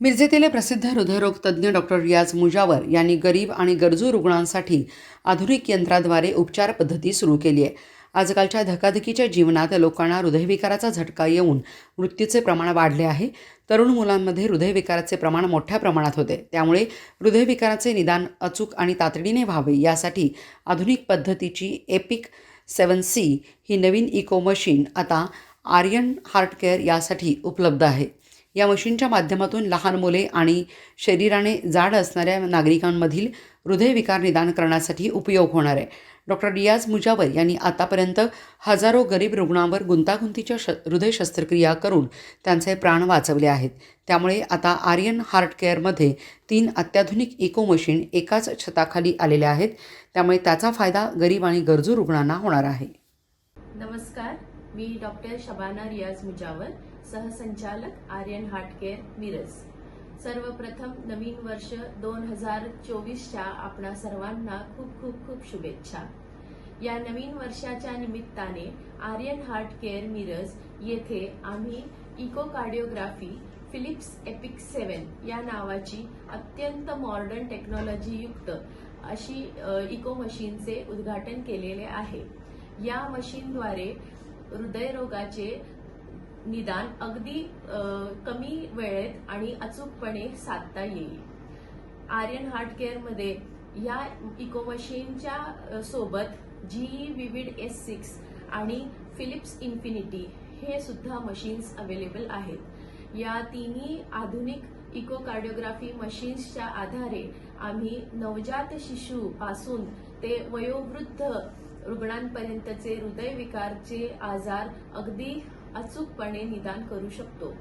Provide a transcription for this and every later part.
मिरजेतील प्रसिद्ध हृदयरोग तज्ज्ञ डॉक्टर रियाज मुजावर यांनी गरीब आणि गरजू रुग्णांसाठी आधुनिक यंत्राद्वारे उपचार पद्धती सुरू केली आहे. आजकालच्या धकाधकीच्या जीवनात लोकांना हृदयविकाराचा झटका येऊन मृत्यूचे प्रमाण वाढले आहे. तरुण मुलांमध्ये हृदयविकाराचे प्रमाण मोठ्या प्रमाणात होते. त्यामुळे हृदयविकाराचे निदान अचूक आणि तातडीने व्हावे यासाठी आधुनिक पद्धतीची एपिक सेवन सी ही नवीन इको मशीन आता आर्यन हार्ट केअर यासाठी उपलब्ध आहे. या मशीनच्या माध्यमातून लहान मुले आणि शरीराने जाड असणाऱ्या नागरिकांमधील हृदयविकार निदान करण्यासाठी उपयोग होणार आहे. डॉक्टर रियाज मुजावर यांनी आतापर्यंत हजारो गरीब रुग्णांवर गुंतागुंतीच्या श हृदय शस्त्रक्रिया करून त्यांचे प्राण वाचवले आहेत. त्यामुळे आता आर्यन हार्ट केअरमध्ये तीन अत्याधुनिक इको मशीन एकाच छताखाली आलेल्या आहेत. त्यामुळे त्याचा फायदा गरीब आणि गरजू रुग्णांना होणार आहे. नमस्कार. मी डॉक्टर शबाना रियाज मुजावर सहसंचालक आर्यन हार्टकेअर मिरज. सर्वप्रथम नवीन वर्ष दोन हजार चोवीसच्या आपणा सर्वांना खूप खूप खूप शुभेच्छा. या नवीन वर्षाच्या निमित्ताने आर्यन हार्ट केअर मिरज येथे आम्ही echo cardiography Philips Epiq seven या नावाची अत्यंत मॉडर्न टेक्नॉलॉजीयुक्त अशी इको मशीनचे उद्घाटन केलेले आहे. या मशीनद्वारे हृदयरोगाचे निदान अगदी कमी वेळेत आणि अचूकपणे साधता येईल. आर्यन हार्ट केअरमध्ये या इको मशीनच्या सोबत जीई विविड एस सिक्स आणि फिलिप्स इन्फिनिटी हे सुद्धा मशीन्स अवेलेबल आहेत. या तिन्ही आधुनिक इको कार्डिओग्राफी मशीन्सच्या आधारे आम्ही नवजात शिशू पासून ते वयोवृद्ध रुग्णांपर्यंतचे हृदयविकारचे आजार अगदी अचूकपणे निदान करू शकतो.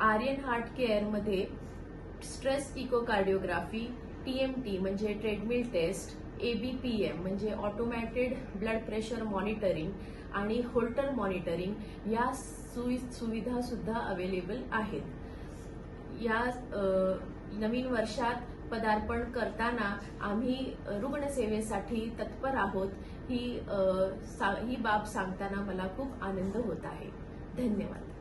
आर्यन हार्ट केअरमध्ये स्ट्रेस इको कार्डिओग्राफी टीएमटी म्हणजे ट्रेडमिल टेस्ट एबीपीएम म्हणजे ऑटोमॅटेड ब्लड प्रेशर मॉनिटरिंग आणि होल्टर मॉनिटरिंग या सुविधा सुद्धा अवेलेबल आहेत. या नवीन वर्षात पदार्पण करताना आम्ही रुग्णसेवेसाठी तत्पर आहोत ही सा- ही बाब सांगताना मला खूप आनंद होत आहे. धन्यवाद.